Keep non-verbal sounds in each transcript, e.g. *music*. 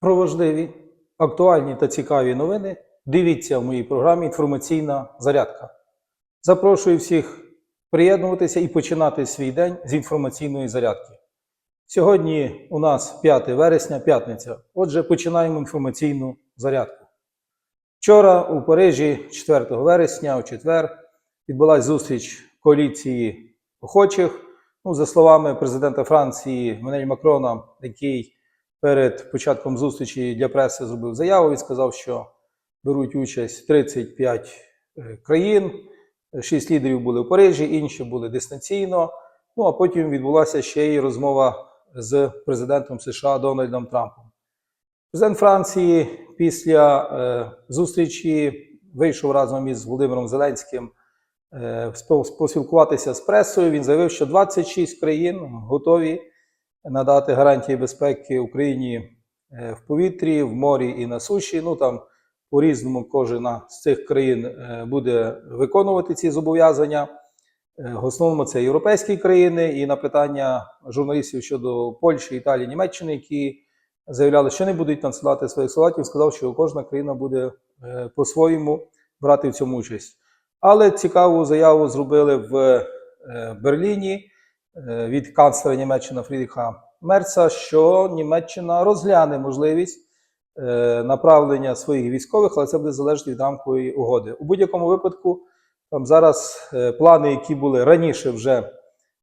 Про важливі, актуальні та цікаві новини дивіться в моїй програмі Інформаційна зарядка. Запрошую всіх приєднуватися і починати свій день з інформаційної зарядки. Сьогодні у нас 5 вересня, п'ятниця. Отже, починаємо інформаційну зарядку. Вчора у Парижі, 4 вересня, у четвер, відбулася зустріч коаліції охочих. Ну, за словами президента Франції Менель Макрона, який перед початком зустрічі для преси зробив заяву. Він сказав, що беруть участь 35 е, країн, 6 лідерів були в Парижі, інші були дистанційно. Ну а потім відбулася ще й розмова з президентом США Дональдом Трампом. Президент Франції після е, зустрічі вийшов разом із Володимиром Зеленським е, поспілкуватися з пресою. Він заявив, що 26 країн готові надати гарантії безпеки Україні е, в повітрі, в морі і на суші. Ну там по-різному кожна з цих країн е, буде виконувати ці зобов'язання. Е, В основному це європейські країни, і на питання журналістів щодо Польщі, Італії, Німеччини, які заявляли, що не будуть надсилати своїх солдатів, сказав, що кожна країна буде по-своєму брати в цьому участь. Але цікаву заяву зробили в Берліні від канцлера Німеччини Фрідріха Мерца, що Німеччина розгляне можливість е, направлення своїх військових, але це буде залежати від рамкової угоди. У будь-якому випадку там зараз е, плани, які були раніше вже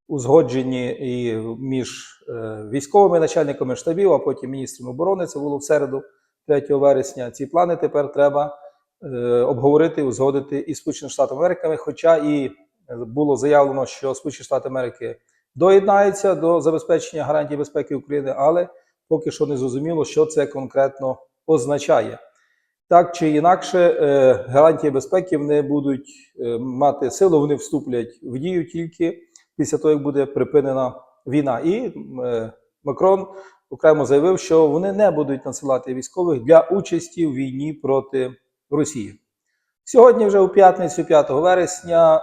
узгоджені і між е, військовими начальниками штабів, а потім міністром оборони, це було в середу, 3 вересня. Ці плани тепер треба е, обговорити, узгодити із Сполученими Штатами Америки, хоча і було заявлено, що Сполучені Штати Америки доєднаються до забезпечення гарантій безпеки України, але поки що не зрозуміло, що це конкретно означає. Так чи інакше, е, гарантії безпеки вони будуть е, мати силу, вони вступлять в дію тільки після того, як буде припинена війна. І е, Макрон окремо заявив, що вони не будуть надсилати військових для участі в війні проти Росії. Сьогодні, вже у п'ятницю, 5 вересня,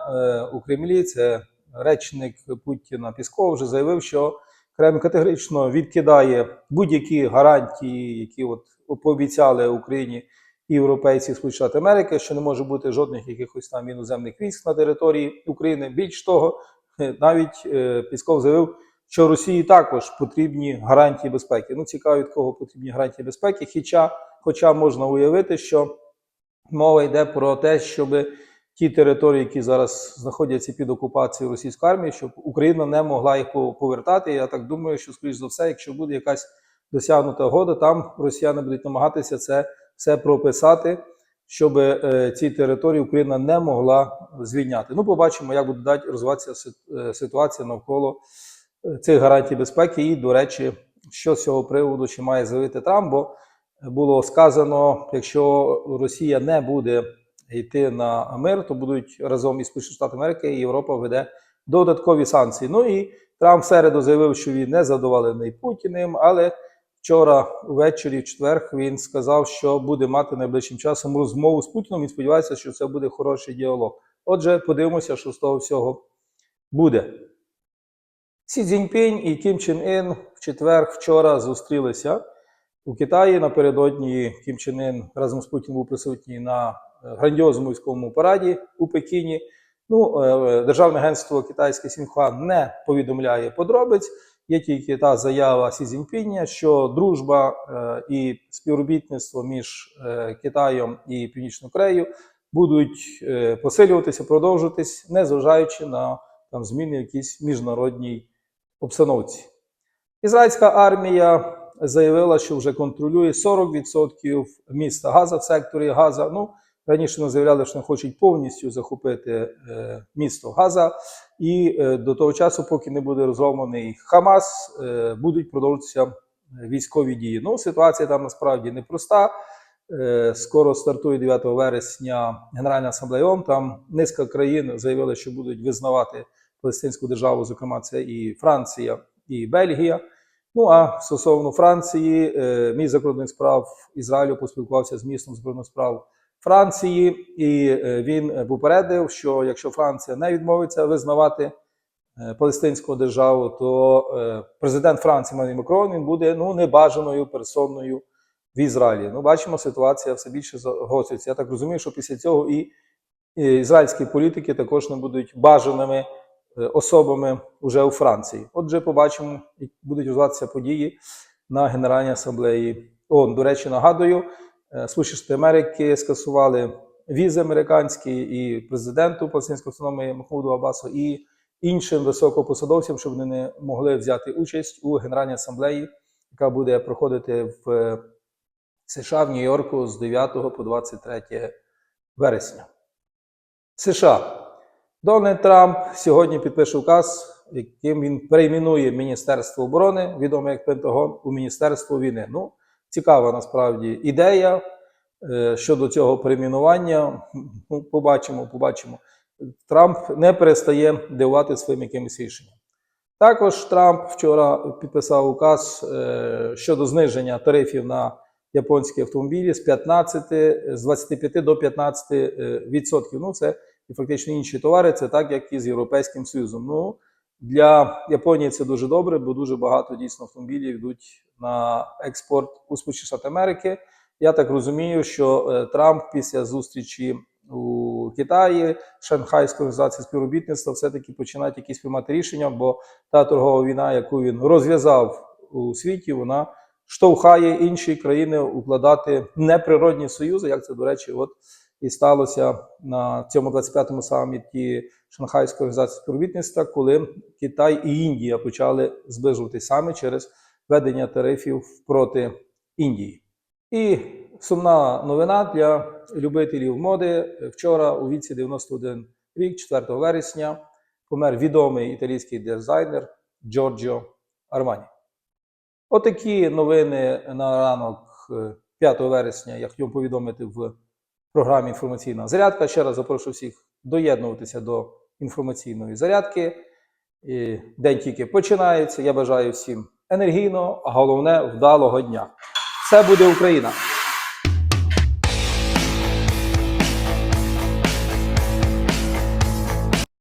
у Кремлі це речник Путіна Пісков вже заявив, що Кремль категорично відкидає будь-які гарантії, які от пообіцяли Україні і європейці і Америки, що не може бути жодних якихось там іноземних військ на території України. Більш того, *laughs* навіть е, Пісков заявив, що Росії також потрібні гарантії безпеки. Ну, цікаво, від кого потрібні гарантії безпеки. Хоча, хоча можна уявити, що мова йде про те, щоб ті території, які зараз знаходяться під окупацією російської армії, щоб Україна не могла їх пов- повертати. Я так думаю, що скоріш за все, якщо буде якась досягнута угода, там росіяни будуть намагатися це все прописати, щоб е, ці території Україна не могла звільняти. Ну, побачимо, як буде далі розвиватися е, ситуація навколо е, цих гарантій безпеки. І, до речі, що з цього приводу ще має заявити Трамп, бо було сказано, якщо Росія не буде йти на мир, то будуть разом із Сполученими Штатами Америки і Європа веде додаткові санкції. Ну і Трамп в середу заявив, що він не задоволений Путіним, але вчора ввечері, в четвер, він сказав, що буде мати найближчим часом розмову з Путіном. Він сподівається, що це буде хороший діалог. Отже, подивимося, що з того всього буде. Сі Цзіньпінь і Кім Чен Ін в четвер вчора зустрілися у Китаї. Напередодні Кім Чен Ін разом з Путіним був присутній на грандіозному військовому параді у Пекіні. Ну, е, Державне агентство китайське Сінхуа не повідомляє подробиць. Є тільки та заява Сі Цзіньпіня, що дружба е, і співробітництво між е, Китаєм і Північною Кореєю будуть посилюватися, продовжуватись, незважаючи на там зміни в якійсь міжнародній обстановці. Ізраїльська армія заявила, що вже контролює 40% міста Газа в секторі Газа. Ну, раніше вони заявляли, що вони хочуть повністю захопити е, місто Газа, і е, до того часу, поки не буде розгромлений Хамас, е, будуть продовжуватися військові дії. Ну, ситуація там насправді непроста. Скоро стартує 9 вересня Генеральна асамблея ООН. Там низка країн заявили, що будуть визнавати Палестинську державу, зокрема, це і Франція, і Бельгія. Ну а стосовно Франції, мій закордонних справ Ізраїлю поспілкувався з міністром закордонних справ Франції, і е, він попередив, що якщо Франція не відмовиться визнавати е, палестинську державу, то е, президент Франції Еммануель Макрон він буде ну небажаною персоною в Ізраїлі. Ну, бачимо, ситуація все більше загострюється. Я так розумію, що після цього і ізраїльські політики також не будуть бажаними особами вже у Франції. Отже, побачимо, як будуть розвиватися події на Генеральній асамблеї ООН. До речі, нагадую, Сполучені Штати Америки скасували візи американські і президенту Палестинської автономії Махмуду Абасу, і іншим високопосадовцям, щоб вони не могли взяти участь у Генеральній асамблеї, яка буде проходити в е, США в Нью-Йорку з 9 по 23 вересня. США. Дональд Трамп сьогодні підпише указ, яким він перейменує Міністерство оборони, відоме як Пентагон, у Міністерство війни. Ну, цікава насправді ідея е, щодо цього перейменування. Ну, побачимо, побачимо. Трамп не перестає дивувати своїм якимось рішенням. Також Трамп вчора підписав указ е, щодо зниження тарифів на японські автомобілі з 15, з 25 до 15 е, відсотків. Ну, це і фактично інші товари, це так, як і з Європейським Союзом. Ну, для Японії це дуже добре, бо дуже багато дійсно автомобілів йдуть на експорт у Сполучені Штати Америки. Я так розумію, що е, Трамп після зустрічі у Китаї, Шанхайської організації співробітництва, все-таки починає якісь приймати рішення, бо та торгова війна, яку він розв'язав у світі, вона штовхає інші країни укладати неприродні союзи, як це, до речі, от і сталося на цьому 25-му саміті Шанхайської організації співробітництва, коли Китай і Індія почали зближуватися саме через введення тарифів проти Індії. І сумна новина для любителів моди. Вчора у віці 91 рік, 4 вересня, помер відомий італійський дизайнер Джорджо Армані. Отакі новини на ранок е, 5 вересня я хотів повідомити в програмі інформаційна зарядка. Ще раз запрошую всіх доєднуватися до інформаційної зарядки. І День тільки починається. Я бажаю всім енергійного, а головне вдалого дня. Все буде Україна!